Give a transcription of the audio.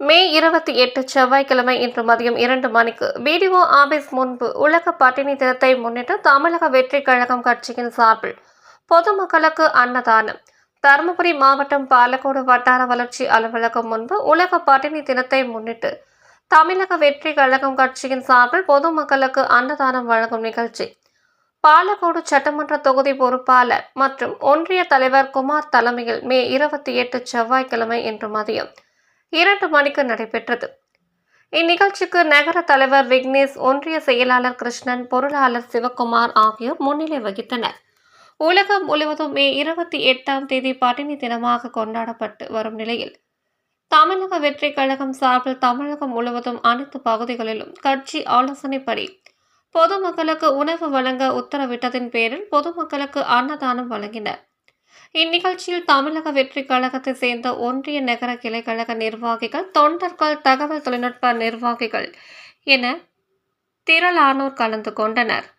மே இருபத்தி எட்டு செவ்வாய்க்கிழமை இன்று மதியம் இரண்டு மணிக்கு பிடிஓ ஆபீஸ் முன்பு உலக பட்டினி தினத்தை முன்னிட்டு தமிழக வெற்றி கழகம் கட்சியின் சார்பில் பொதுமக்களுக்கு அன்னதானம். தருமபுரி மாவட்டம் பாலக்கோடு வட்டார வளர்ச்சி அலுவலகம் முன்பு உலக பட்டினி தினத்தை முன்னிட்டு தமிழக வெற்றி கழகம் கட்சியின் சார்பில் பொதுமக்களுக்கு அன்னதானம் வழங்கும் நிகழ்ச்சி. பாலக்கோடு சட்டமன்ற தொகுதி பொறுப்பாளர் மற்றும் ஒன்றிய தலைவர் குமார் தலைமையில் மே இருபத்தி எட்டு செவ்வாய்க்கிழமை இன்று மதியம் இரண்டு மணிக்கு நடைபெற்றது. இந்நிகழ்ச்சிக்கு நகர தலைவர் விக்னேஷ் ஒன்றிய செயலாளர் கிருஷ்ணன் பொருளாளர் சிவகுமார் ஆகியோர் முன்னிலை வகித்தனர். உலகம் முழுவதும் மே இருபத்தி எட்டாம் தேதி பட்டினி தினமாக கொண்டாடப்பட்டு வரும் நிலையில் தமிழக வெற்றி கழகம் சார்பில் தமிழகம் முழுவதும் அனைத்து பகுதிகளிலும் கட்சி ஆலோசனைப்படி பொதுமக்களுக்கு உணவு வழங்க உத்தரவிட்டதின் பேரில் பொதுமக்களுக்கு அன்னதானம் வழங்கினர். இந்நிகழ்ச்சியில் தமிழக வெற்றி கழகத்தை சேர்ந்த ஒன்றிய நகர கிளை கழக நிர்வாகிகள் தொண்டர்கள் தகவல் தொழில்நுட்ப நிர்வாகிகள் என திரளானோர் கலந்து கொண்டனர்.